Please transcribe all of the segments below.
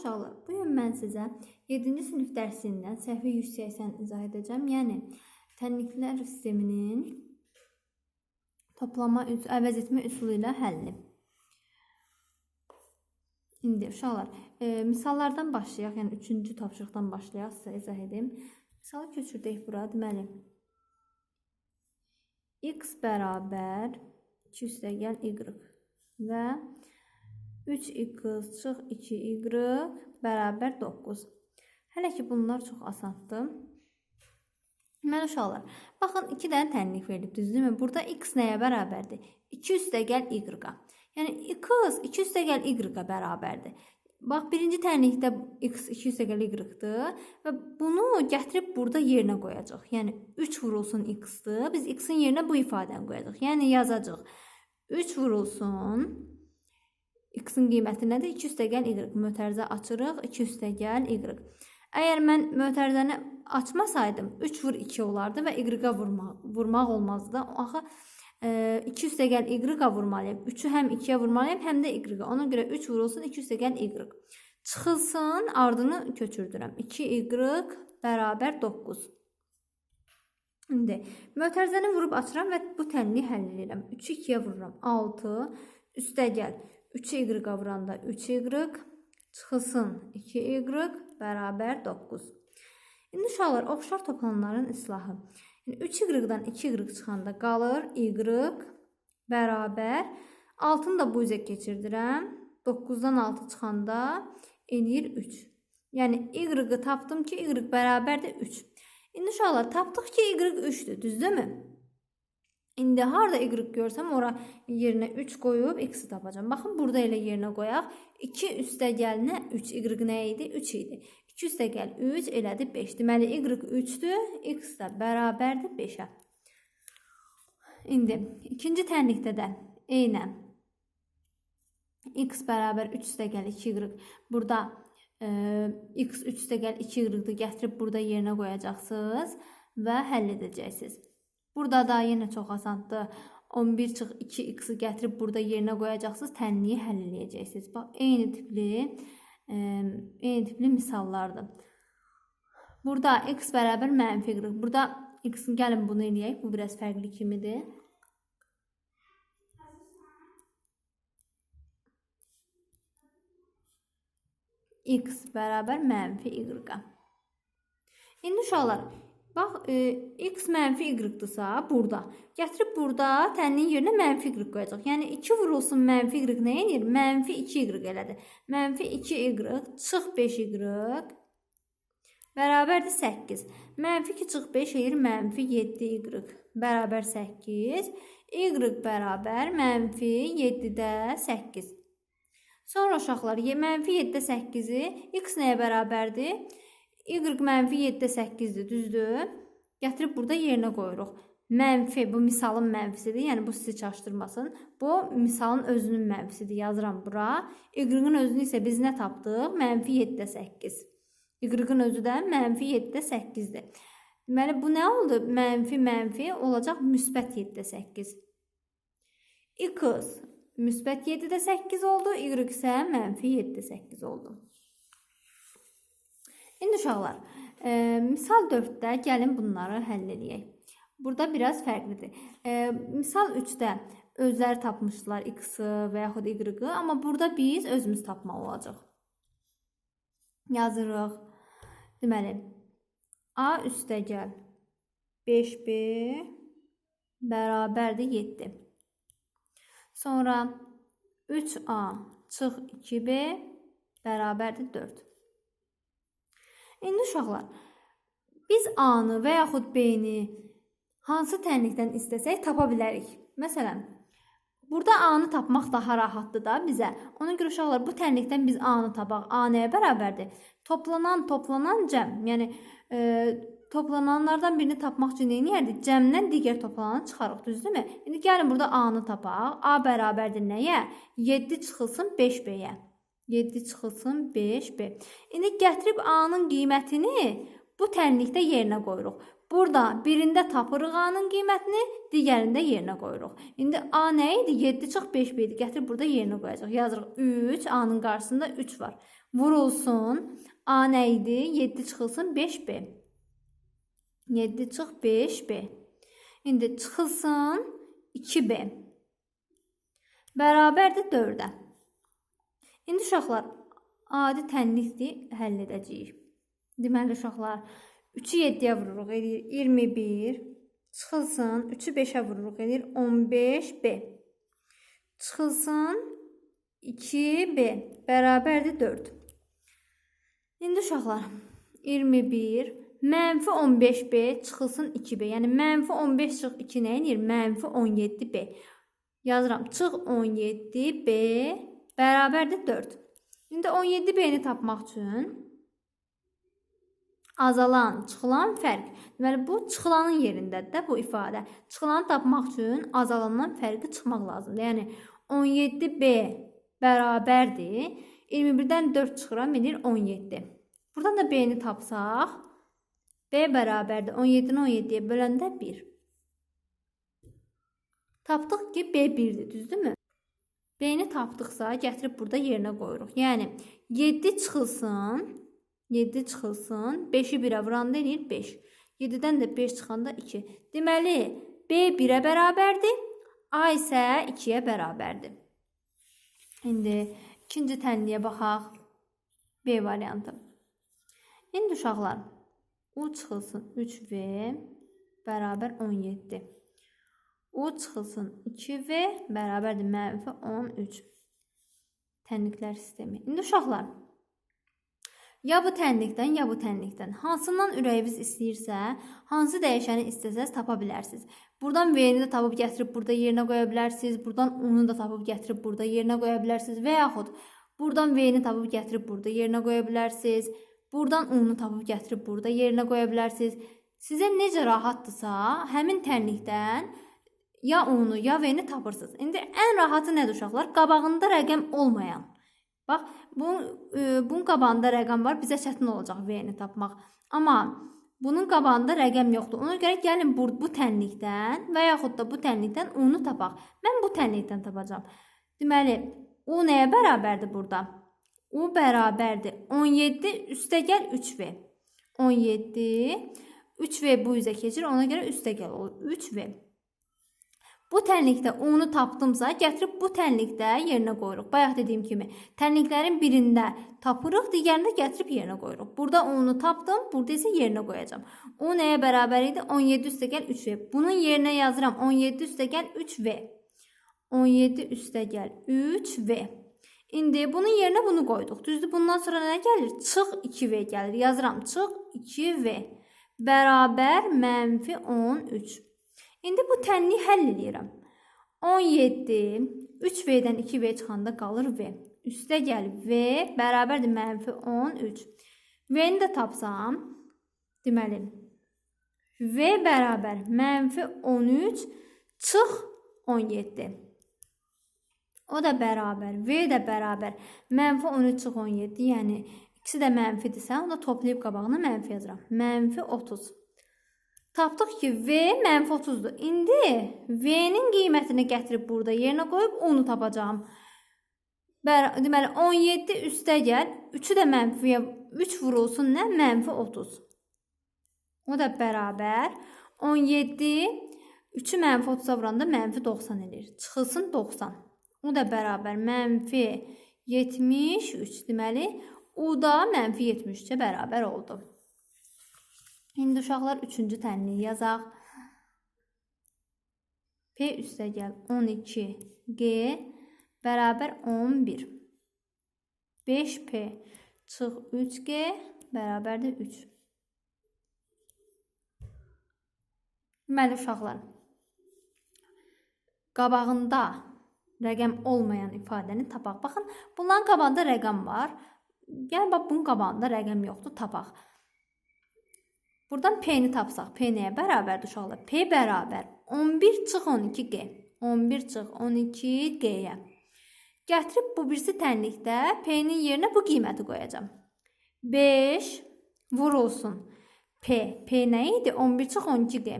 uşaqlar, bu gün mən sizə 7-ci sinif dərsindən səhifə 180 izah edəcəm. Yəni tənliklər sisteminin toplama, əvəz etmə üsulu ilə həlli. İndi uşaqlar, e, misallardan başlayaq. Yəni 3-cü tapşırıqdan başlayaq sizə izah edim. Misalı köçürdək bura. Deməli, x bərabər 2 üstəgəl y və 3x çıx 2y bərabər 9. Hələ ki bunlar çox asandır. Mən uşaqlar, baxın 2 dənə tənlik verilib, düzdürmü? Burada x nəyə bərabərdir? 2 üstəgəl y-a. Yəni x 2 üstəgəl y-a bərabərdir. Bax, birinci tənlikdə x 2 üstəgəl y-dır və bunu gətirib burada yerinə qoyacaq. Yəni 3 vurulsun x-dır. Biz x-in yerinə bu ifadəni qoyacaq. Yəni yazacağıq. 3 vurulsun x-in qiyməti nədir? 2 üstəgəl y. Mötərizə açırıq. 2 üstəgəl y. Əgər mən mötərizəni açmasaydım 3 vur 2 olardı və y-a vurmaq, vurmaq olmazdı da. Axı 2 üstəgəl y-a vurmalıyam. 3-ü həm 2-yə vurmalıyam, həm də y-a. Ona görə 3 vurulsun 2 üstəgəl y. Çıxılsın, ardını köçürdürəm. 2y bərabər 9. İndi mötərizəni vurub açıram və bu tənliyi həll edirəm. 3-ü 2-yə vururam. 6 üstəgəl 3-ü y-a vuranda 3y çıxılsın 2y bərabər 9. İndi uşaqlar oxşar toplananların islahı. Yəni 3y-dan 2y çıxanda qalır y bərabər 6-nı da bu üzə keçirdirəm. 9-dan 6 çıxanda eləyir 3. Yəni y-ı tapdım ki, y bərabərdir 3. İndi uşaqlar tapdıq ki, y 3-dür, düzdürmü? İndi harda y görsəm, ora yerinə 3 qoyub x-i tapacağam. Baxın, burada elə yerinə qoyaq. 2 üstəgəlinə 3, y nə idi? 3 idi. 2 üstəgəl 3 elədi 5. Deməli, y 3-dür, x də bərabərdir 5-ə. İndi ikinci tənlikdə də eynən x bərabər 3 üstəgəl 2y. Burada e, x 3 üstəgəl 2y-dır. Gətirib burada yerinə qoyacaqsınız və həll edəcəksiniz. Burada da yenə çox asandır. 11 çıx 2x-i gətirib burada yerinə qoyacaqsınız, tənliyi həll edəcəksiniz. Bax, eyni tipli e, eyni tipli misallardır. Burada x bərabər mənfi y. Burada x-in gəlin bunu eləyək. Bu biraz fərqli kimidir. x bərabər mənfi y-a. İndi uşaqlar, bax, e, x mənfi y-dırsa, burada. Gətirib burada tənliyin yerinə mənfi y qoyacaq. Yəni 2 vurulsun mənfi y nə edir? Mənfi 2y elədir. Mənfi 2y çıx 5y bərabərdir 8. Mənfi 2 çıx 5 eləyir mənfi 7y bərabər 8. y bərabər mənfi 7-də 8. Sonra uşaqlar, mənfi 7-də 8-i x nəyə bərabərdir? Y mənfi 7-də 8-dir, düzdür? Gətirib burada yerinə qoyuruq. Mənfi, bu misalın mənfisidir, yəni bu sizi çaşdırmasın. Bu misalın özünün mənfisidir, yazıram bura. Y-ın özünü isə biz nə tapdıq? Mənfi 7-də 8. Y-ın özü də mənfi 7-də 8-dir. Deməli, bu nə oldu? Mənfi, mənfi olacaq müsbət 7-də 8. X müsbət 7-də 8 oldu, y isə mənfi 7-də 8 oldu. İndi uşaqlar, e, misal 4-də gəlin bunları həll edək. Burada biraz fərqlidir. E, misal 3-də özləri tapmışdılar x-i və yaxud y-i, amma burada biz özümüz tapmalı olacaq. Yazırıq. Deməli, a üstəgəl 5b bərabərdir 7. Sonra 3A çıx 2B bərabərdir 4. İndi uşaqlar, biz A-nı və yaxud B-ni hansı tənlikdən istəsək tapa bilərik. Məsələn, burada A-nı tapmaq daha rahatdır da bizə. Ona görə uşaqlar, bu tənlikdən biz A-nı tapaq. A nəyə bərabərdir? Toplanan, toplanan cəm. Yəni, e, toplananlardan birini tapmaq üçün nə edərdik? Cəmdən digər toplananı çıxarıq, düzdürmü? İndi gəlin burada A-nı tapaq. A bərabərdir nəyə? 7 çıxılsın 5B-yə. 7 çıxılsın 5B. İndi gətirib A-nın qiymətini bu tənlikdə yerinə qoyuruq. Burada birində tapırıq A-nın qiymətini, digərində yerinə qoyuruq. İndi A nə idi? 7 çıx 5B idi. Gətirib burada yerinə qoyacaq. Yazırıq 3, A-nın qarşısında 3 var. Vurulsun. A nə idi? 7 çıxılsın 5B. 7 çıx 5B. İndi çıxılsın 2B. Bərabərdir 4-ə. İndi uşaqlar adi tənlikdir, həll edəcəyik. Deməli uşaqlar 3-ü 7-yə vururuq, edir 21. Çıxılsın 3-ü 5-ə vururuq, edir 15B. Çıxılsın 2B bərabərdir 4. İndi uşaqlar 21 mənfi 15B çıxılsın 2B. Yəni mənfi 15 çıx 2 nə edir? Mənfi 17B. Yazıram. Çıx 17B bərabərdir 4. İndi 17B-ni tapmaq üçün azalan, çıxılan fərq. Deməli bu çıxılanın yerindədir də bu ifadə. Çıxılanı tapmaq üçün azalandan fərqi çıxmaq lazımdır. Yəni 17B bərabərdir. 21-dən 4 çıxıram, edir 17. Buradan da B-ni tapsaq, B bərabərdir 17-ni 17-yə böləndə 1. Tapdıq ki, B 1-dir, düzdürmü? B-ni tapdıqsa, gətirib burada yerinə qoyuruq. Yəni 7 çıxılsın, 7 çıxılsın, 5-i 1-ə vuranda eləyir 5. 7-dən də 5 çıxanda 2. Deməli, B 1-ə bərabərdir, A isə 2-yə bərabərdir. İndi ikinci tənliyə baxaq. B variantı. İndi uşaqlar, U çıxılsın 3V bərabər 17. U çıxılsın 2V bərabərdir mənfi 13. Tənliklər sistemi. İndi uşaqlar, ya bu tənlikdən, ya bu tənlikdən hansından ürəyiniz istəyirsə, hansı dəyişəni istəsəz tapa bilərsiniz. Buradan V-ni də tapıb gətirib burada yerinə qoya bilərsiniz. Buradan U-nu da tapıb gətirib burada yerinə qoya bilərsiniz və yaxud buradan V-ni tapıb gətirib burada yerinə qoya bilərsiniz. Buradan U-nu tapıb gətirib burada yerinə qoya bilərsiniz. Sizə necə rahatdırsa, həmin tənlikdən ya U-nu, ya V-ni tapırsınız. İndi ən rahatı nədir uşaqlar? Qabağında rəqəm olmayan. Bax, bu e, bunun qabağında rəqəm var, bizə çətin olacaq V-ni tapmaq. Amma bunun qabağında rəqəm yoxdur. Ona görə gəlin bu, bu tənlikdən və yaxud da bu tənlikdən U-nu tapaq. Mən bu tənlikdən tapacağam. Deməli, U nəyə bərabərdir burada? U bərabərdir 17 üstəgəl 3V. 17 3V bu üzə keçir, ona görə üstəgəl olur. 3V. Bu tənlikdə U-nu tapdımsa, gətirib bu tənlikdə yerinə qoyuruq. Bayaq dediyim kimi, tənliklərin birində tapırıq, digərində gətirib yerinə qoyuruq. Burada U-nu tapdım, burada isə yerinə qoyacağam. U nəyə bərabər idi? 17 üstəgəl 3V. Bunun yerinə yazıram 17 üstəgəl 3V. 17 üstəgəl 3V. İndi bunun yerinə bunu qoyduq. Düzdür? Bundan sonra nə gəlir? Çıx 2V gəlir. Yazıram. Çıx 2V bərabər mənfi 13. İndi bu tənliyi həll edirəm. 17 3V-dən 2V çıxanda qalır V. Üstə gəl V bərabərdir mənfi 13. V-ni də tapsam, deməli V bərabər mənfi 13 çıx 17. O da bərabər, V də bərabər mənfi 13 çıx 17, yəni ikisi də mənfidirsə, onu toplayıb qabağına mənfi yazıram. Mənfi 30. Tapdıq ki, V mənfi 30-dur. İndi V-nin qiymətini gətirib burada yerinə qoyub onu tapacağam. Bər deməli 17 üstə gəl, 3-ü də mənfiyə 3 vurulsun nə? Mənfi 30. O da bərabər 17 3-ü mənfi 30-a vuranda mənfi 90 edir. Çıxılsın 90. O da bərabər mənfi 73. Deməli, U da mənfi 73-ə bərabər oldu. İndi uşaqlar 3-cü tənliyi yazaq. P üstəgəl 12G bərabər 11. 5P çıx 3G bərabərdir 3. Deməli uşaqlar, qabağında rəqəm olmayan ifadəni tapaq. Baxın, bunların qabağında rəqəm var. Yəni bax bunun qabağında rəqəm yoxdur, tapaq. Buradan P-ni tapsaq, P nəyə bərabərdir uşaqlar? P bərabər 11 çıx 12G. 11 çıx 12G-yə. Gətirib bu birisi tənlikdə P-nin yerinə bu qiyməti qoyacağam. 5 vurulsun. P. P nə idi? 11 çıx 12G.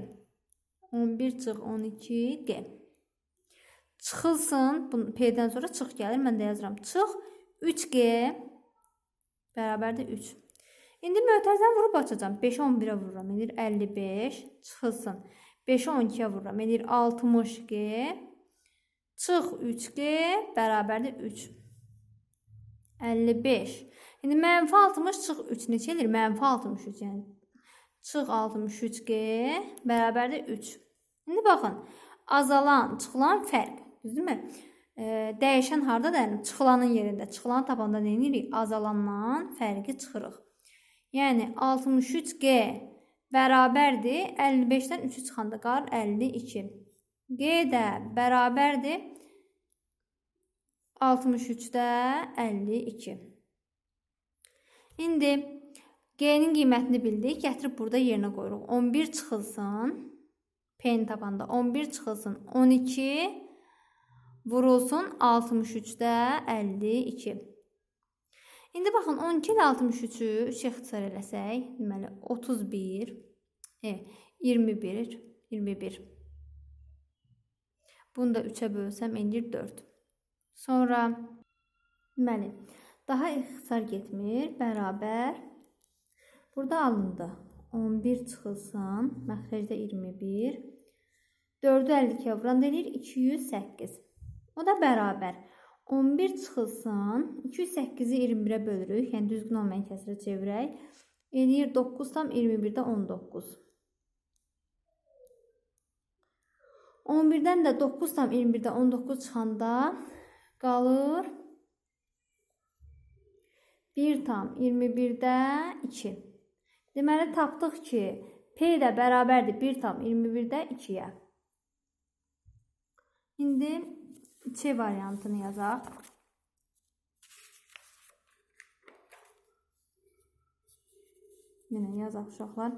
11 çıx 12G. Çıxılsın. P-dən sonra çıx gəlir. Mən də yazıram. Çıx 3G Bərabərdir 3. İndi mötərizəni vurub açacağam. 5-i 11-ə vururam. Edir 55. Çıxılsın. 5-i 12-yə vururam. Edir 60G. Çıx 3G bərabərdir 3. 55. İndi mənfi 60 çıx 3 neçə edir? Mənfi 63 yəni. Çıx 63G bərabərdir 3. İndi baxın. Azalan, çıxılan fərq. Düzdürmü? E, dəyişən harda dayanıb? Çıxılanın yerində. Çıxılanı tapanda nə edirik? Azalandan fərqi çıxırıq. Yəni 63G bərabərdir 55-dən 3-ü çıxanda qalır 52. G də bərabərdir 63-də 52. İndi G-nin qiymətini bildik. Gətirib burada yerinə qoyuruq. 11 çıxılsın. P-ni tapanda 11 çıxılsın. 12 vurulsun 63-də 52. İndi baxın 12 ilə 63-ü 3 ixtisar eləsək, deməli 31, e, 21, 21. Bunu da 3-ə bölsəm endir 4. Sonra deməli daha ixtisar getmir, bərabər burada alındı. 11 çıxılsın, məxrəcdə 21. 4-ü 52-yə vuran deyir 208. O da bərabər 11 çıxılsın. 208-i 21-ə bölürük. Yəni düzgün olmayan kəsrə çevirək. Eləyir 9 tam 21-də 19. 11-dən də 9 tam 21-də 19 çıxanda qalır 1 tam 21-də 2. Deməli tapdıq ki, P də bərabərdir 1 tam 21-də 2-yə. İndi C variantını yazaq. Yenə yazaq uşaqlar.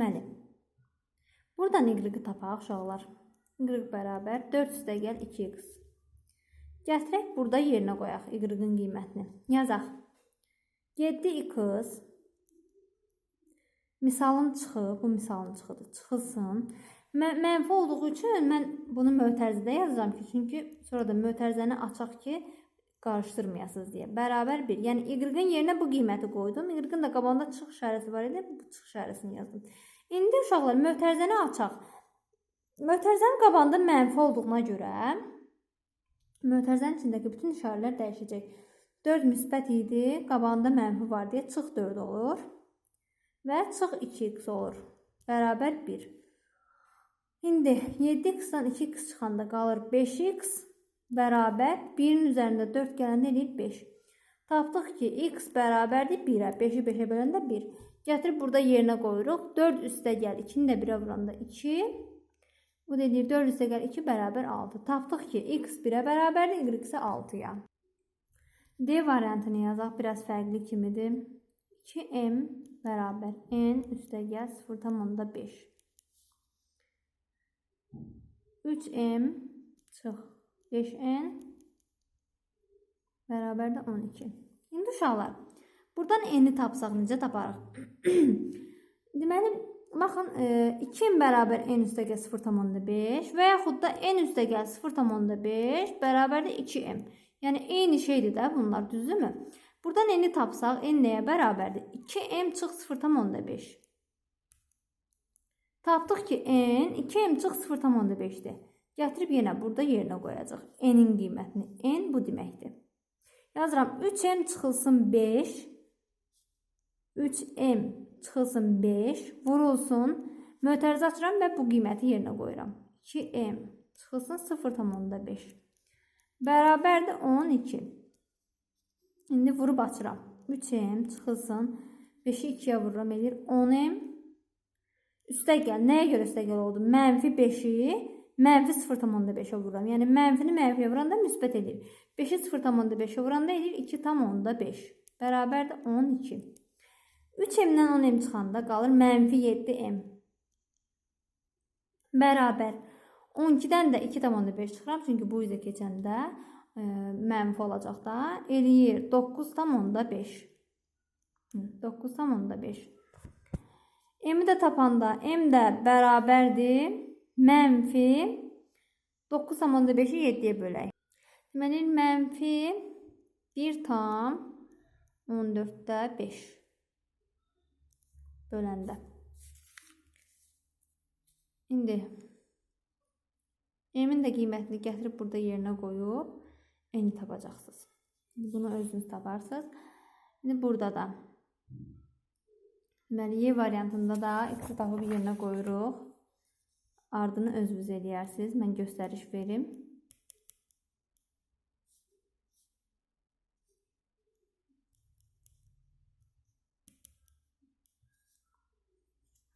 Bəli. Buradan y-i tapaq uşaqlar. y bərabər 4 üstə gəl 2x. Gətirək burada yerinə qoyaq y-in qiymətini. Yazaq. 7x misalın çıxıb, bu misalın çıxıdır, çıxılsın. Mən mənfi olduğu üçün mən bunu mötərizədə yazacağam ki, çünki sonra da mötərizəni açaq ki, qarışdırmayasınız deyə. Bərabər 1. Yəni y-in yerinə bu qiyməti qoydum. Y-in də qabağında çıx işarəsi var idi. Bu çıx işarəsini yazdım. İndi uşaqlar mötərizəni açaq. Mötərizənin qabağında mənfi olduğuna görə Mötərizənin içindəki bütün işarələr dəyişəcək. 4 müsbət idi, qabağında mənfi var deyə çıx 4 olur və çıx 2x olur. Bərabər 1. İndi 7x-dan 2x çıxanda qalır 5x bərabər 1-in üzərində 4 gələndə eləyir 5. Tapdıq ki, x bərabərdir 1-ə. 5-i 5-ə böləndə 1. Gətirib burada yerinə qoyuruq. 4 üstə gəl, 2-ni də 1-ə vuranda 2. Bu dediği 4 üstə gəl 2 bərabər 6. Tapdıq ki, x 1-ə bərabərdir, y isə 6-ya. D variantını yazaq, biraz fərqli kimidir. 2m bərabər n üstə gəl 0,5. 3m çıx 5n bərabər də 12. İndi uşaqlar, buradan n-i tapsaq necə taparıq? Deməli, Baxın, 2 e, bərabər n üstə gəl 0,5 və yaxud da n üstə gəl 0,5 bərabərdir 2m. Yəni eyni şeydir də bunlar, düzdürmü? Buradan n-i tapsaq n nəyə bərabərdir? 2m çıx 0,5. Tapdıq ki, n 2m çıx 0,5-dir. Gətirib yenə burada yerinə qoyacaq. n-in qiymətini. n bu deməkdir. Yazıram 3m çıxılsın 5. 3m çıxılsın 5, vurulsun. Mötərizə açıram və bu qiyməti yerinə qoyuram. 2m çıxılsın 0,5. Bərabərdir 12. İndi vurub açıram. 3m çıxılsın. 5-i 2-yə vururam, edir 10m. Üstə gəl. Nəyə görə üstə gəl oldu? Mənfi 5-i mənfi 0,5-ə vururam. Yəni mənfini mənfiyə vuranda müsbət edir. 5-i 0,5-ə vuranda edir 2,5. Bərabərdir 12. 3m-dən 10m çıxanda qalır mənfi 7m. Bərabər 12-dən də 2,5 çıxıram. Çünki bu üzə keçəndə e, mənfi olacaq da. Eləyir 9,5. 9,5. M-i də tapanda M də bərabərdir mənfi 9,5-i 7-yə bölək. Deməli, mənfi 1 tam 14-də 5 böləndə. İndi M-in də qiymətini gətirib burada yerinə qoyub N-i tapacaqsınız. Bunu özünüz taparsınız. İndi burada da deməli Y variantında da X-i tapıb yerinə qoyuruq. Ardını özünüz eləyərsiniz. Mən göstəriş verim.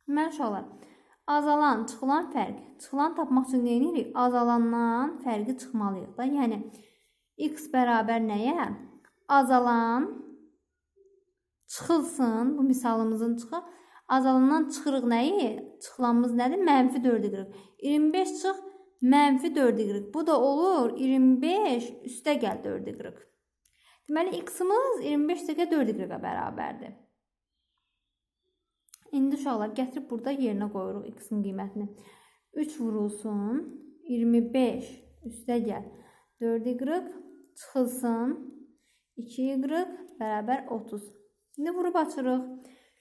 Mən uşaqlar, azalan, çıxılan fərq. Çıxılan tapmaq üçün nə edirik? Azalandan fərqi çıxmalıyıq da. Yəni x bərabər nəyə? Azalan çıxılsın. Bu misalımızın çıxı. Azalandan çıxırıq nəyi? Çıxılanımız nədir? Mənfi 4 qırıq. 25 çıx, mənfi 4 qırıq. Bu da olur 25 üstə gəl 4 qırıq. Deməli, x-imiz 25 üstə 4 qırığa bərabərdir. İndi uşaqlar gətirib burada yerinə qoyuruq x-in qiymətini. 3 vurulsun 25 üstə gəl 4 qırıq çıxılsın 2 qırıq bərabər 30. İndi vurub açırıq.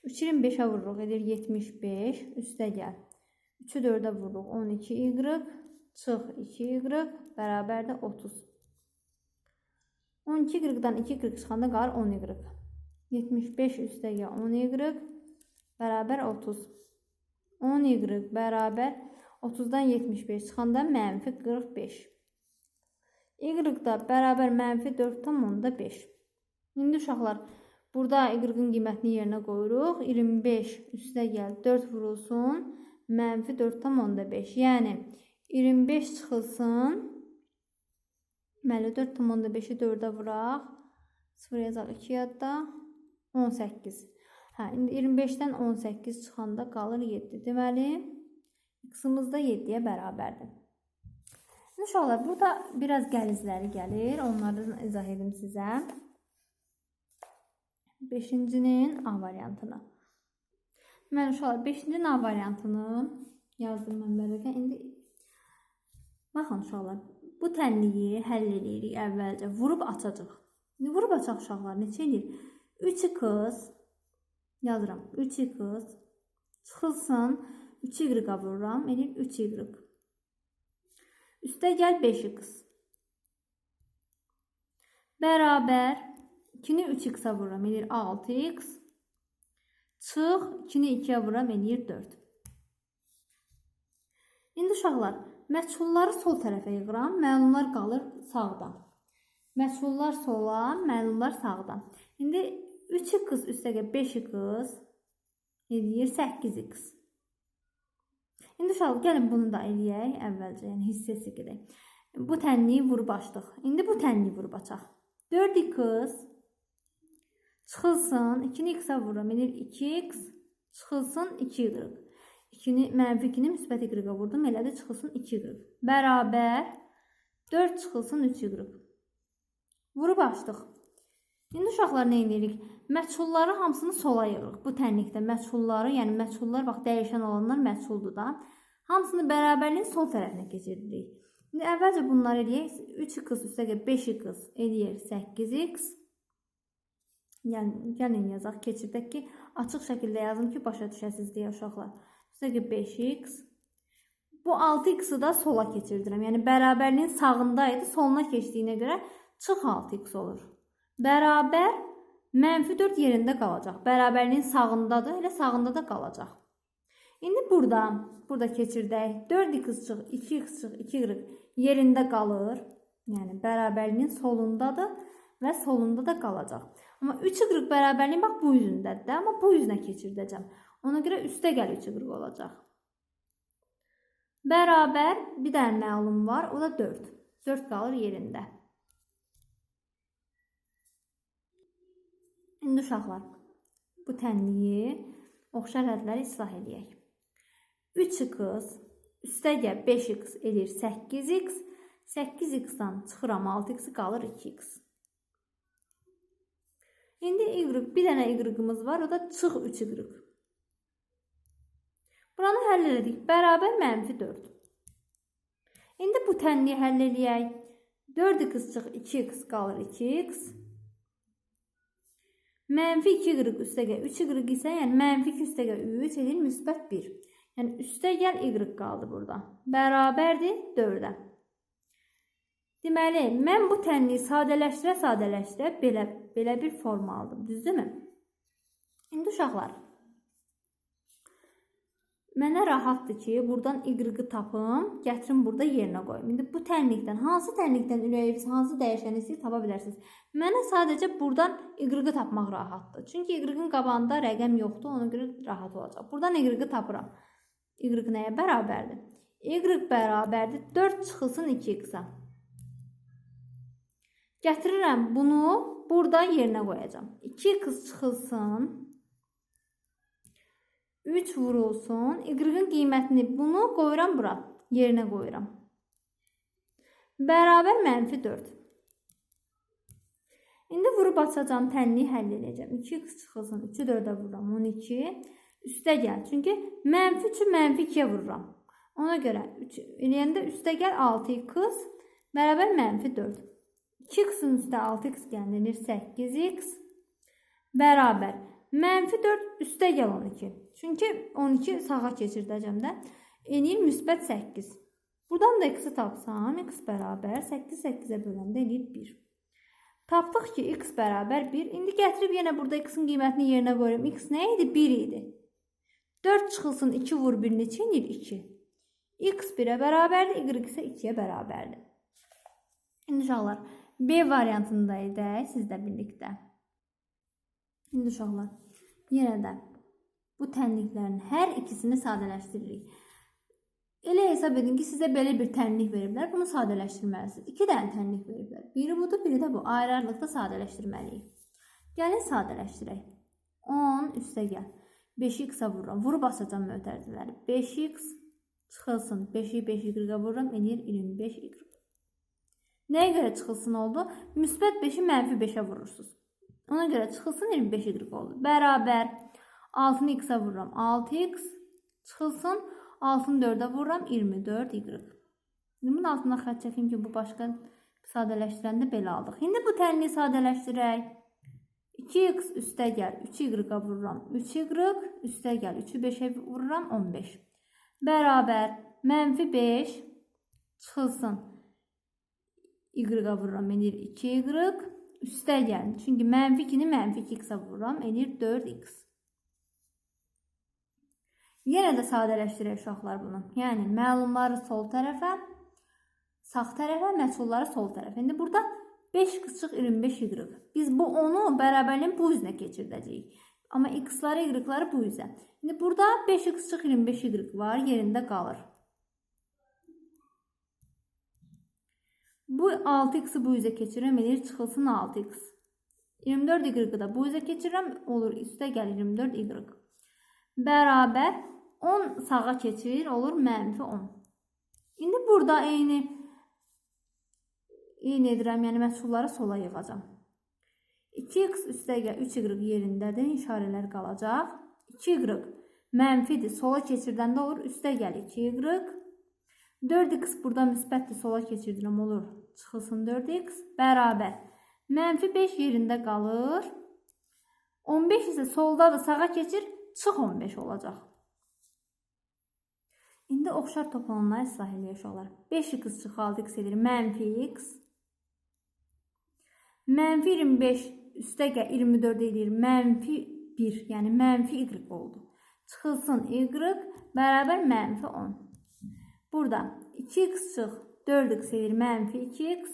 3 25-ə vururuq edir 75 üstə gəl. 3-ü 4-ə vururuq 12 qırıq çıx 2 qırıq bərabər də 30. 12 qırıqdan 2 qırıq çıxanda qalır 10 qırıq. 75 üstə gəl 10 qırıq bərabər 30. 10 y bərabər 30-dan 75 çıxanda mənfi 45. Y da bərabər mənfi 4 tam onda 5. İndi uşaqlar, burada y-in qiymətini yerinə qoyuruq. 25 üstə gəl 4 vurulsun. Mənfi 4 tam onda 5. Yəni 25 çıxılsın. Deməli 4 tam onda 5-i 4-ə vuraq. 0 yazaq 2 yadda. 18. Hə, indi 25-dən 18 çıxanda qalır 7. Deməli, x-ımız da 7-yə bərabərdir. İnşallah burada biraz gəlizləri gəlir. Onlardan izah edim sizə. 5-cinin A variantını. Mən uşaqlar 5-cinin A variantını yazdım mən bəlkə. İndi baxın uşaqlar, bu tənliyi həll edirik əvvəlcə. Vurub açacaq. İndi vurub açaq uşaqlar neçə edir? 3 qız yazıram. 3x çıxılsın 3y vururam eləyib 3y üstə gəl 5x bərabər 2-ni 3x-a vururam eləyir 6x çıx 2-ni 2-yə vururam eləyir 4 İndi uşaqlar məchulları sol tərəfə yığıram. Məlumlar qalır sağda məchullar sola məlumlar sağda İndi 3x üstəgə 5x eləyir 8x. İndi uşaqlar gəlin bunu da eləyək əvvəlcə, yəni hissəsi gedək. Bu tənliyi vurub açdıq. İndi bu tənliyi vurub açaq. 4x çıxılsın, 2-ni x-a vururam, eləyir 2x çıxılsın 2 qırıq. 2-ni mənfi 2-ni müsbət qırığa vurdum, elədi çıxılsın 2 qırıq. Bərabər 4 çıxılsın 3 qırıq. Vurub açdıq. İndi uşaqlar nə edirik? Məchulları hamısını sola yığırıq. Bu tənlikdə məchulları, yəni məchullar bax dəyişən olanlar məchuldur da. Hamısını bərabərliyin sol tərəfinə keçiririk. İndi əvvəlcə bunları eləyək. 3x üstəgə 5x eləyir 8x. Yəni gəlin yazaq, keçirdək ki, açıq şəkildə yazım ki, başa düşəsiz deyə uşaqlar. Üstəgə 5x. Bu 6x-i da sola keçirdirəm. Yəni bərabərliyin sağında idi, soluna keçdiyinə görə çıx 6x olur bərabər mənfi 4 yerində qalacaq. Bərabərliyin sağındadır, elə sağında da qalacaq. İndi burada, burada keçirdək. 4x çıx, 2x çıx, 2 qırıq yerində qalır. Yəni bərabərliyin solundadır və solunda da qalacaq. Amma 3 qırıq bərabərliyin bax bu üzündədir, amma bu üzünə keçirdəcəm. Ona görə üstə gəl 3 qırıq olacaq. Bərabər bir dənə məlum var, o da 4. 4 qalır yerində. İndi uşaqlar, bu tənliyi oxşar hədləri islah edək. 3x üstəgə 5x edir 8x, 8x-dan çıxıram 6x qalır 2x. İndi y bir dənə y-ımız var, o da çıx 3 y. həll elədik. Bərabər mənfi 4. İndi bu tənliyi həll eləyək. 4x çıx 2x qalır 2x. Mənfi 2 qırıq üstəgəl 3 qırıq isə, yəni mənfi 2 üstəgəl 3 edir müsbət 1. Yəni üstəgəl y qaldı burada. Bərabərdir 4-ə. Deməli, mən bu tənliyi sadələşdirə sadələşdirə belə belə bir forma aldım. Düzdürmü? İndi uşaqlar Mənə rahatdır ki, buradan y-ı tapım, gətirim burada yerinə qoyum. İndi bu tənlikdən, hansı tənlikdən ürəyiniz, hansı dəyişəni istəyir tapa bilərsiniz. Mənə sadəcə buradan y-ı tapmaq rahatdır. Çünki y-ın qabağında rəqəm yoxdur, ona görə rahat olacaq. Buradan y-ı tapıram. Y nəyə bərabərdir? Y bərabərdir 4 çıxılsın 2x-a. Gətirirəm bunu burada yerinə qoyacağam. 2 qız çıxılsın. 3 vurulsun. Y-ın qiymətini bunu qoyuram bura. Yerinə qoyuram. Bərabər mənfi 4. İndi vurub açacağım, tənliyi həll edəcəm. 2x çıxılsın, 3-ü 4-ə vururam, 12. Üstə gəl. Çünki mənfi 3-ü mənfi 2-yə vururam. Ona görə 3 eləyəndə üstə gəl 6x bərabər mənfi 4. 2x-in üstə 6x gəlinir 8x bərabər. Mənfi 4 üstə gəl 12. Çünki 12 sağa keçirdəcəm də. Eləyir müsbət 8. Buradan da x-i tapsam, x bərabər 8 8-ə böləndə eləyir 1. Tapdıq ki, x bərabər 1. İndi gətirib yenə burada x-in qiymətini yerinə qoyuram. x nə idi? 1 idi. 4 çıxılsın 2 vur 1 neçə edir? 2. x 1-ə bərabərdir, y isə 2-yə bərabərdir. İndi uşaqlar, B variantındaydı sizlə birlikdə. İndi uşaqlar, yenə də bu tənliklərin hər ikisini sadələşdiririk. Elə hesab edin ki, sizə belə bir tənlik veriblər, bunu sadələşdirməlisiniz. İki dənə tənlik veriblər. Biri budur, biri də bu. Ayrı-ayrılıqda sadələşdirməliyik. Gəlin sadələşdirək. 10 üstə gəl. 5x-a vururam. Vurub basacam mötərizələri. 5x çıxılsın. 5-i 5-i 40-a vururam. Eləyir 25y. Nəyə görə çıxılsın oldu? Müsbət 5-i mənfi 5-ə vurursunuz. Ona görə çıxılsın 25 y oldu. Bərabər 6-nı x-ə vururam. 6x çıxılsın 6-nı 4-ə vururam 24 y. Bunun altına xətt çəkim ki, bu başqa sadələşdirəndə belə aldıq. İndi bu tənliyi sadələşdirək. 2x üstə gəl, 3y-ə vururam. 3y üstə gəl, 3-ü 5-ə vururam 15. Bərabər mənfi 5 çıxılsın y-a vururam, edir 2y. Üstə gəlin. Çünki mənfi 2-ni mənfi 2x-a vururam, edir 4x. Yenə də sadələşdirək uşaqlar bunu. Yəni, məlumları sol tərəfə, sağ tərəfə, məsulları sol tərəfə. İndi burada 5 qısçıq 25 y. Biz bu 10-u bərabərliyin bu üzünə keçirdəcəyik. Amma x-ları, y-ları bu üzə. İndi burada 5 qısçıq 25 y var, yerində qalır. Bu 6x'i bu üzə keçirirəm, edir çıxılsın 6x. 24 y da bu üzə keçirirəm, olur üstə gəlir 24 y. Bərabər 10 sağa keçir, olur mənfi 10. İndi burada eyni eyni edirəm, yəni məhsulları sola yığacam. 2x üstə gəl 3y yerindədir, işarələr qalacaq. 2y mənfidir, sola keçirdəndə olur üstə gəl 2y. 4x burada müsbətdir, sola keçirdirəm, olur. Çıxılsın 4x bərabər. Mənfi 5 yerində qalır. 15 isə soldadır, sağa keçir, çıx 15 olacaq. İndi oxşar toplananları islah eləyək uşaqlar. 5x çıx 6x edir, mənfi x. Mənfi 25 üstə gəl 24 edir, mənfi 1, yəni mənfi y oldu. Çıxılsın y bərabər mənfi 10. Burada 2x çıx 4x edir mənfi 2x.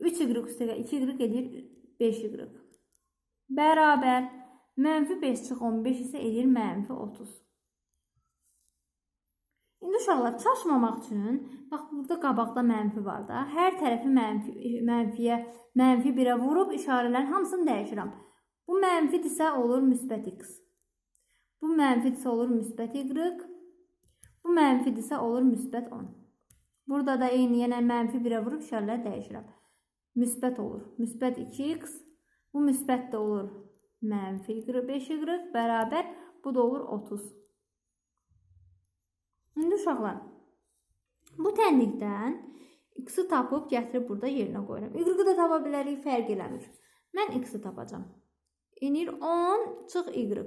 3y üstəgə 2y edir 5y. Bərabər mənfi 5 çıx 15 isə edir mənfi 30. İndi uşaqlar çaşmamaq üçün, bax burada qabaqda mənfi var da, hər tərəfi mənfi, mənfiyə, mənfi 1-ə vurub işarələrin hamısını dəyişirəm. Bu mənfidirsə olur müsbət x. Bu mənfidirsə olur müsbət y. Bu mənfidirsə olur müsbət 10. Burada da eyni yenə mənfi 1-ə vurub işarələri dəyişirəm. Müsbət olur. Müsbət 2x. Bu müsbət də olur. Mənfi 5y bərabər. bu da olur 30. İndi uşaqlar, bu tənlikdən x-i tapıb gətirib burada yerinə qoyuram. Y-i də tapa bilərik, fərq eləmir. Mən x-i tapacağam. İnir 10 çıx y.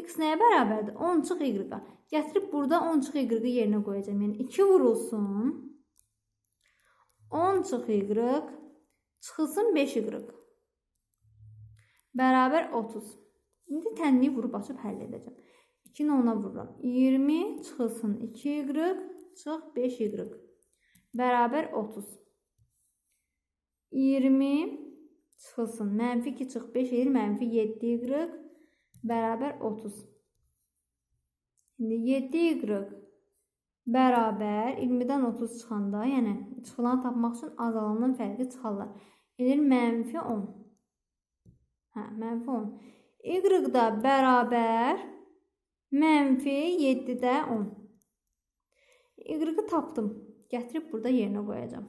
x nəyə bərabərdir? 10 çıx y-a. Gətirib burada 10 çıx y-i yerinə qoyacağam. Yəni 2 vurulsun. 10 çıx y çıxılsın 5 y. Bərabər 30. İndi tənliyi vurub açıb həll edəcəm. 2-ni ona vururam. 20 çıxılsın 2y çıx 5y. Bərabər 30. 20 çıxılsın. Mənfi 2 çıx 5 edir. Mənfi 7y bərabər 30. İndi 7y bərabər 20-dən 30 çıxanda, yəni çıxılanı tapmaq üçün azalandan fərqi çıxarlar. Edir mənfi 10. Hə, mənfi 10. Y da bərabər mənfi 7-də 10. Y-i tapdım. Gətirib burada yerinə qoyacağam.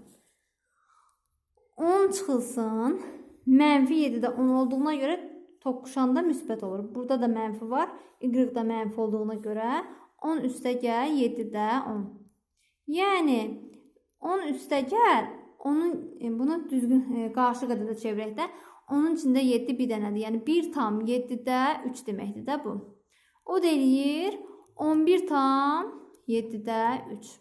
10 çıxılsın. Mənfi 7-də 10 olduğuna görə toqquşanda müsbət olur. Burada da mənfi var. Y da mənfi olduğuna görə 10 üstə gəl 7-də 10. Yəni 10 üstə gəl onun e, bunu düzgün e, qarşı qədədə çevirək də onun içində 7 bir dənədir. Yəni 1 tam 7-də 3 deməkdir də bu. O da eləyir 11 tam 7-də 3.